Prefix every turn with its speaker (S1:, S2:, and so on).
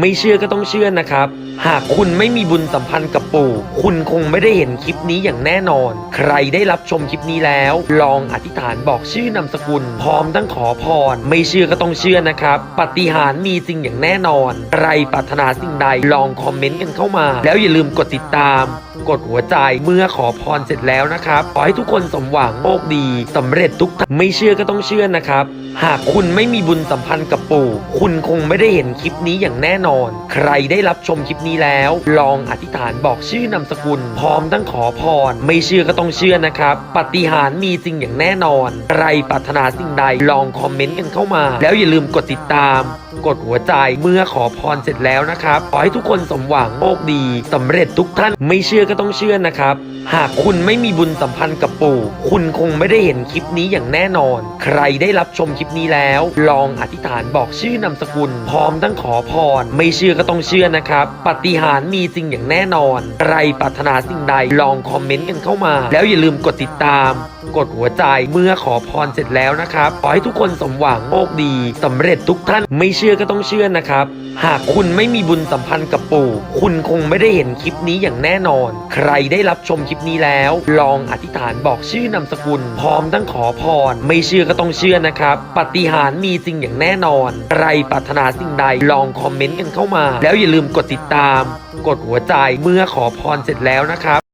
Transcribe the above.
S1: ไม่เชื่อก็ต้องเชื่อนะครับ หากคุณไม่มีบุญสัมพันธ์กับปู่ คุณคงไม่ได้เห็นคลิปนี้อย่างแน่นอน ใครได้รับชมคลิปนี้แล้ว ลองอธิษฐานบอกชื่อนามสกุล พร้อมทั้งขอพร ไม่เชื่อก็ต้องเชื่อนะครับ ปฏิหารมีจริงอย่างแน่นอน ใครปรารถนาสิ่งใดลองคอมเมนต์กันเข้ามา แล้วอย่าลืมกดติดตาม กดหัวใจเมื่อขอพรเสร็จแล้วนะครับ ขอให้ทุกคนสมหวังโชคดีสำเร็จทุกทไม่เชื่อก็ต้องเชื่อนะครับ หากคุณไม่มีบุญสัมพันธ์กับปู่ คุณคงไม่ได้เห็นคลิปนี้อย่างแน่นอน ใครได้รับชมคลิปนี้แล้ว ลองอธิษฐานบอกชื่อนามสกุล พร้อมทั้งขอพร ไม่เชื่อก็ต้องเชื่อนะครับปาฏิหารมีจริงอย่างแน่นอน ใครปรารถนาสิ่งใดลองคอมเมนต์กันเข้ามา แล้วอย่าลืมกดติดตาม กดหัวใจเมื่อขอพรเสร็จแล้วนะครับ ขอให้ทุกคนสมหวังโชคดีสำเร็จทุกท่านไม่เชื่อก็ต้องเชื่อนะครับ หากคุณไม่มีบุญสัมพันธ์กับปู่ คุณคงไม่ได้เห็นคลิปนี้อย่างแน่นอน ใครได้รับชมคลิปนี้แล้ว ลองอธิษฐานบอกชื่อนามสกุล พร้อมทั้งขอพร ไม่เชื่อก็ต้องเชื่อนะครับปฏิหารมีจริงอย่างแน่นอน ใครปรารถนาสิ่งใดลองคอมเมนต์กันเข้ามา แล้วอย่าลืมกดติดตาม กดหัวใจเมื่อขอพรเสร็จแล้วนะครับขอให้ทุกคนสมหวังโชคดีสำเร็จทุกท่านไม่เชื่อื่อก็ต้องเชื่อนะครับ หากคุณไม่มีบุญสัมพันธ์กับปู่ คุณคงไม่ได้เห็นคลิปนี้อย่างแน่นอน ใครได้รับชมคลิปนี้แล้ว ลองอธิษฐานบอกชื่อนามสกุล พร้อมทั้งขอพร ไม่เชื่อก็ต้องเชื่อนะครับปาฏิหารมีจริงอย่างแน่นอน ใครปรารถนาสิ่งใดลองคอมเมนต์กันเข้ามา แล้วอย่าลืมกดติดตาม กดหัวใจเมื่อขอพรเสร็จแล้วนะครับ